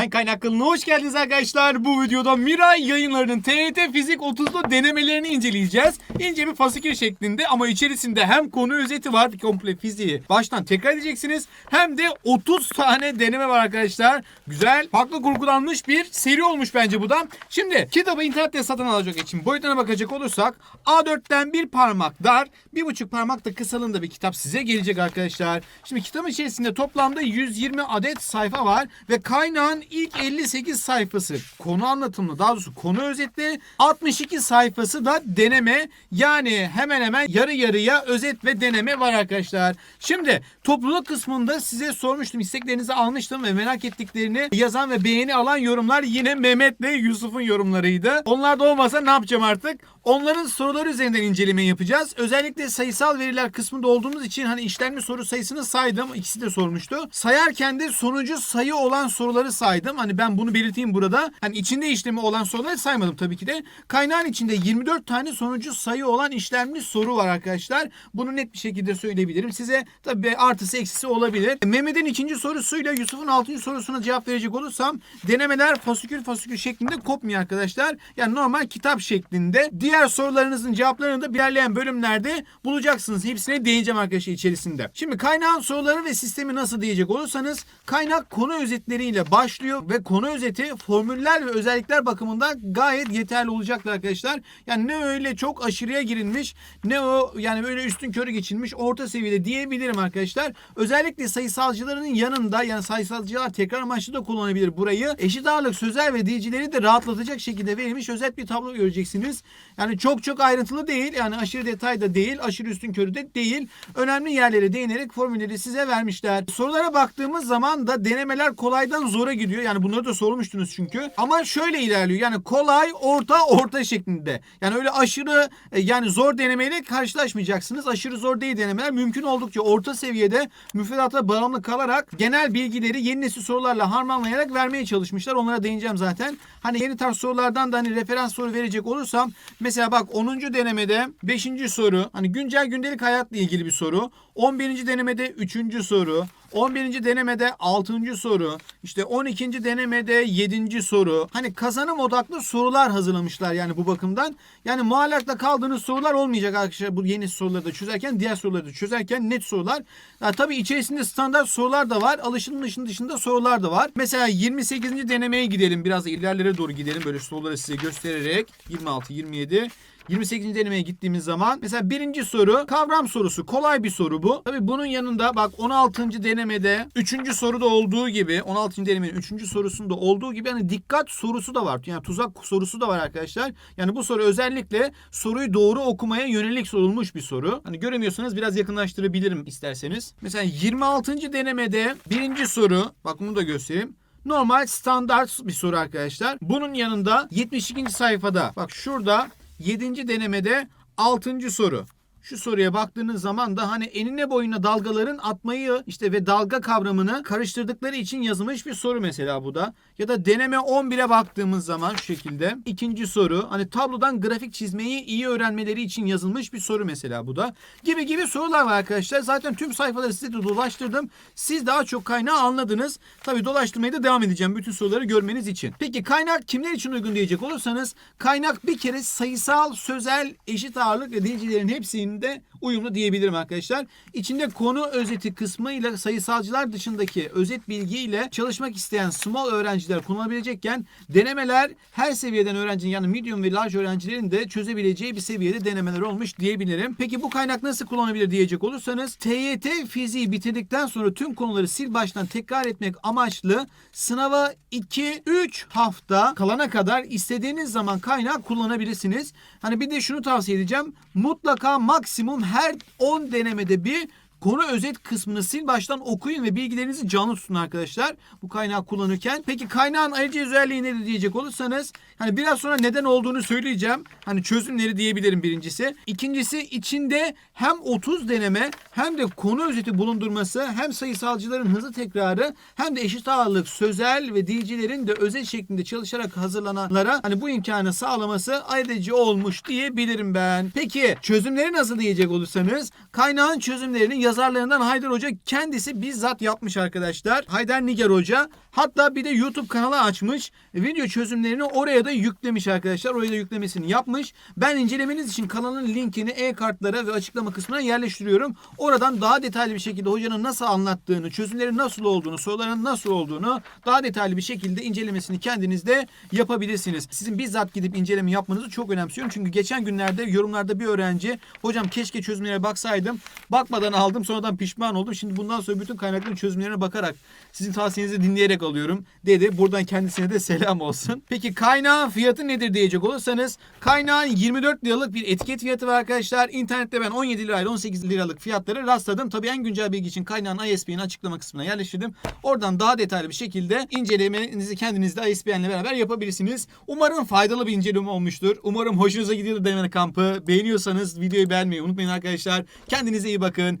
Hangi kaynak hoş geldiniz arkadaşlar. Bu videoda Miray yayınlarının TYT Fizik 30'da denemelerini inceleyeceğiz. İnce bir fasikül şeklinde ama içerisinde hem konu özeti var komple fiziği baştan tekrar edeceksiniz. Hem de 30 tane deneme var arkadaşlar. Güzel, farklı kurgulanmış bir seri olmuş bence bu da. Şimdi kitabı internette satın alacak için boyutuna bakacak olursak A4'ten bir parmak dar, bir buçuk parmak da kısalığında bir kitap size gelecek arkadaşlar. Şimdi kitabın içerisinde toplamda 120 adet sayfa var ve kaynağın ilk 58 sayfası konu anlatımlı daha doğrusu konu özetli 62 sayfası da deneme yani hemen hemen yarı yarıya özet ve deneme var arkadaşlar. Şimdi topluluk kısmında size sormuştum isteklerinizi almıştım ve merak ettiklerini yazan ve beğeni alan yorumlar yine Mehmet ve Yusuf'un yorumlarıydı. Onlar da olmasa ne yapacağım artık? Onların soruları üzerinden inceleme yapacağız. Özellikle sayısal veriler kısmında olduğumuz için hani işlemli soru sayısını saydım. İkisi de sormuştu. Sayarken de sonucu sayı olan soruları saydım. Hani ben bunu belirteyim burada. Hani içinde işlemi olan soruları saymadım tabii ki de. Kaynağın içinde 24 tane sonucu sayı olan işlemli soru var arkadaşlar. Bunu net bir şekilde söyleyebilirim. Size tabii artısı eksisi olabilir. Mehmet'in ikinci sorusuyla Yusuf'un altıncı sorusuna cevap verecek olursam denemeler fasikül fasikül şeklinde kopmuyor arkadaşlar. Yani normal kitap şeklinde. Diğer sorularınızın cevaplarını da ilerleyen bölümlerde bulacaksınız. Hepsine değineceğim arkadaşlar içerisinde. Şimdi kaynağın soruları ve sistemi nasıl diyecek olursanız kaynak konu özetleriyle başlıyor ve konu özeti formüller ve özellikler bakımından gayet yeterli olacaktır arkadaşlar. Yani ne öyle çok aşırıya girilmiş ne o yani böyle üstün körü geçilmiş orta seviyede diyebilirim arkadaşlar. Özellikle sayısalcıların yanında yani sayısalcılar tekrar amaçlı da kullanabilir burayı. Eşit ağırlık sözel ve diyicileri de rahatlatacak şekilde verilmiş özet bir tablo göreceksiniz. Yani çok çok ayrıntılı değil yani aşırı detay da değil aşırı üstün körü de değil. Önemli yerlere değinerek formülleri size vermişler. Sorulara baktığımız zaman da denemeler kolaydan zora gidiyor. Yani bunları da sormuştunuz çünkü. Ama şöyle ilerliyor. Yani kolay, orta, orta şeklinde. Yani öyle aşırı e, yani zor denemeyle karşılaşmayacaksınız. Aşırı zor değil denemeler. Mümkün oldukça orta seviyede müfredata bağımlı kalarak genel bilgileri yeni nesil sorularla harmanlayarak vermeye çalışmışlar. Onlara değineceğim zaten. Hani yeni tarz sorulardan da hani referans soru verecek olursam mesela bak 10. denemede 5. soru hani güncel gündelik hayatla ilgili bir soru. 11. denemede 3. soru. 11. denemede 6. soru, işte 12. denemede 7. soru. Hani kazanım odaklı sorular hazırlamışlar yani bu bakımdan. Yani muallakta kaldığınız sorular olmayacak arkadaşlar bu yeni soruları da çözerken, diğer soruları da çözerken net sorular. Ya tabii içerisinde standart sorular da var, alışılmışın dışında sorular da var. Mesela 28. denemeye gidelim, biraz da ilerlere doğru gidelim böyle soruları size göstererek. 26, 27, 28. denemeye gittiğimiz zaman mesela birinci soru kavram sorusu. Kolay bir soru bu. Tabii bunun yanında bak 16. denemede 3. soruda olduğu gibi 16. denemenin 3. sorusunda olduğu gibi hani dikkat sorusu da var. Yani tuzak sorusu da var arkadaşlar. Yani bu soru özellikle soruyu doğru okumaya yönelik sorulmuş bir soru. Hani göremiyorsanız biraz yakınlaştırabilirim isterseniz. Mesela 26. denemede birinci soru bak bunu da göstereyim. Normal standart bir soru arkadaşlar. Bunun yanında 72. sayfada bak şurada 7. denemede 6. soru. Şu soruya baktığınız zaman da hani enine boyuna dalgaların atmayı işte ve dalga kavramını karıştırdıkları için yazılmış bir soru mesela bu da. Ya da deneme 11'e baktığımız zaman şu şekilde ikinci soru hani tablodan grafik çizmeyi iyi öğrenmeleri için yazılmış bir soru mesela bu da. Gibi gibi sorular var arkadaşlar. Zaten tüm sayfaları size de dolaştırdım. Siz daha çok kaynağı anladınız. Tabii dolaştırmaya da devam edeceğim bütün soruları görmeniz için. Peki kaynak kimler için uygun diyecek olursanız kaynak bir kere sayısal, sözel, eşit ağırlık ve dilcilerin hepsinin de uyumlu diyebilirim arkadaşlar. İçinde konu özeti kısmıyla sayısalcılar dışındaki özet bilgiyle çalışmak isteyen small öğrenciler kullanabilecekken denemeler her seviyeden öğrencinin yani medium ve large öğrencilerin de çözebileceği bir seviyede denemeler olmuş diyebilirim. Peki bu kaynak nasıl kullanılabilir diyecek olursanız TYT fiziği bitirdikten sonra tüm konuları sil baştan tekrar etmek amaçlı sınava 2-3 hafta kalana kadar istediğiniz zaman kaynağı kullanabilirsiniz. Hani bir de şunu tavsiye edeceğim. Mutlaka maksimum her 10 denemede bir konu özet kısmını sil baştan okuyun ve bilgilerinizi canlı tutun arkadaşlar. Bu kaynağı kullanırken. Peki kaynağın ayrıca özelliği nedir diyecek olursanız hani biraz sonra neden olduğunu söyleyeceğim. Hani çözümleri diyebilirim birincisi. İkincisi içinde hem 30 deneme hem de konu özeti bulundurması hem sayısalcıların hızlı tekrarı hem de eşit ağırlık sözel ve dilcilerin de özet şeklinde çalışarak hazırlananlara hani bu imkanı sağlaması ayrıcı olmuş diyebilirim ben. Peki çözümleri nasıl diyecek olursanız kaynağın çözümlerinin yazarlarından Haydar Hoca kendisi bizzat yapmış arkadaşlar. Haydar Nigar Hoca. Hatta bir de YouTube kanalı açmış. Video çözümlerini oraya da yüklemiş arkadaşlar. Oraya da yüklemesini yapmış. Ben incelemeniz için kanalın linkini e-kartlara ve açıklama kısmına yerleştiriyorum. Oradan daha detaylı bir şekilde hocanın nasıl anlattığını, çözümlerin nasıl olduğunu, soruların nasıl olduğunu daha detaylı bir şekilde incelemesini kendiniz de yapabilirsiniz. Sizin bizzat gidip inceleme yapmanızı çok önemsiyorum. Çünkü geçen günlerde yorumlarda bir öğrenci hocam keşke çözümlere baksaydım. Bakmadan aldım sonradan pişman oldum. Şimdi bundan sonra bütün kaynakların çözümlerine bakarak sizin tavsiyenizi dinleyerek alıyorum dedi. Buradan kendisine de selam olsun. Peki kaynağın fiyatı nedir diyecek olursanız kaynağın 24 liralık bir etiket fiyatı var arkadaşlar. İnternette ben 17 lirayla 18 liralık fiyatları rastladım. Tabii en güncel bilgi için kaynağın ISBN'ini açıklama kısmına yerleştirdim. Oradan daha detaylı bir şekilde incelemenizi kendiniz de ISBN'le beraber yapabilirsiniz. Umarım faydalı bir inceleme olmuştur. Umarım hoşunuza gidiyor deneme kampı. Beğeniyorsanız videoyu beğenmeyi unutmayın arkadaşlar. Kendinize iyi bakın.